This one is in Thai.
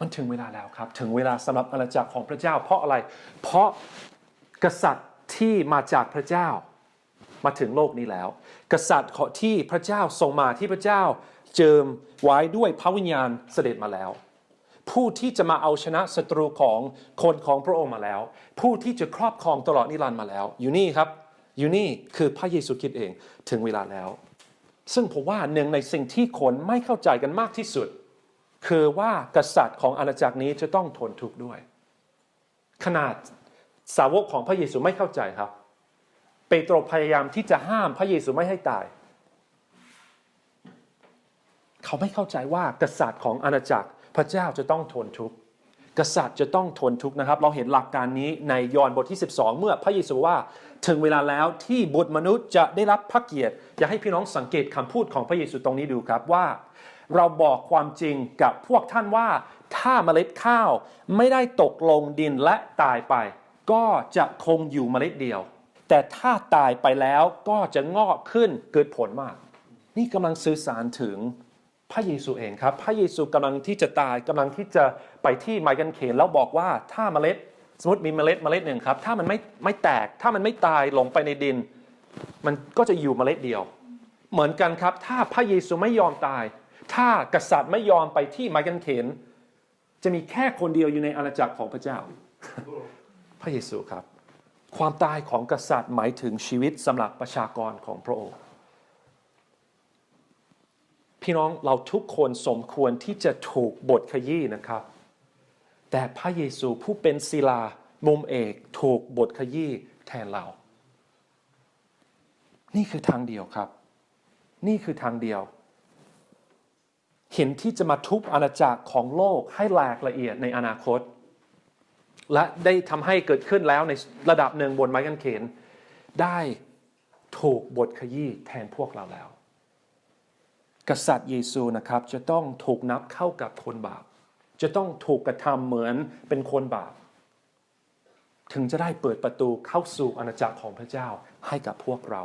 มันถึงเวลาแล้วครับ ถึงเวลาสำหรับอาณาจักรของพระเจ้า เพราะอะไร เพราะกษัตริย์ที่มาจากพระเจ้ามาถึงโลกนี้แล้ว กษัตริย์ขอที่พระเจ้าทรงมาที่พระเจ้าเจิมไว้ด้วยพระวิญญาณเสด็จมาแล้ว ผู้ที่จะมาเอาชนะศัตรูของคนของพระองค์มาแล้ว ผู้ที่จะครอบครองตลอดนิรันดร์มาแล้ว อยู่นี่ครับ อยู่นี่คือพระเยซูคริสต์เองถึงเวลาแล้ว ซึ่งผมว่าหนึ่งในสิ่งที่คนไม่เข้าใจกันมากที่สุด คือว่ากษัตริย์ของอาณาจักรนี้จะต้องทนทุกข์ด้วย ขนาดสาวกของพระเยซูไม่เข้าใจครับ เปโตรพยายามที่จะห้ามพระเยซูไม่ให้ตาย เขาไม่เข้าใจว่ากษัตริย์ของอาณาจักรพระเจ้าจะต้องทนทุกข์กษัตริย์จะต้องทนทุกข์นะครับ เราเห็นหลักการนี้ในยอห์นบทที่ 12 เมื่อพระเยซูว่าถึงเวลาแล้วที่บุตรมนุษย์จะได้รับพระเกียรติ อยากให้พี่น้องสังเกตคำพูดของพระเยซูตรงนี้ดูครับว่า เราบอกความจริงกับพวกท่านว่า ถ้าเมล็ดข้าวไม่ได้ตกลงดินและตายไป ก็จะคงอยู่เมล็ดเดียว แต่ถ้าตายไปแล้วก็จะงอกขึ้นเกิดผลมาก นี่กำลังสื่อสารถึงพระเยซูเองครับ พระเยซูกำลังที่จะตายกำลังที่จะไปที่ไม้กางเขนแล้วบอกว่าถ้าเมล็ดสมมติมีเมล็ดเมล็ดหนึ่งครับ ถ้ามันไม่ไม่แตก ถ้ามันไม่ตายลงไปในดิน มันก็จะอยู่เมล็ดเดียว เหมือนกันครับ ถ้าพระเยซูไม่ยอมตาย ถ้ากษัตริย์ไม่ยอมไปที่ไม้กางเขนจะมีแค่คนเดียวอยู่ในอาณาจักรของพระเจ้า พระเยซูครับ ความตายของกษัตริย์หมายถึงชีวิตสำหรับประชากรของพระองค์ พี่น้องเราทุกคนสมควรที่จะถูกบทขยี้นะครับ แต่พระเยซูผู้เป็นศิลามุมเอกถูกบทขยี้แทนเรา นี่คือทางเดียวครับ นี่คือทางเดียวเห็นที่จะมาทุบอาณาจักรของโลกให้แหลกละเอียดในอนาคต และได้ทำให้เกิดขึ้นแล้วในระดับหนึ่งบนไม้กางเขน ได้ถูกบทขยี้แทนพวกเราแล้ว กษัตริย์เยซูนะครับจะต้องถูกนับเข้ากับคนบาป จะต้องถูกกระทำเหมือนเป็นคนบาป ถึงจะได้เปิดประตูเข้าสู่อาณาจักรของพระเจ้าให้กับพวกเรา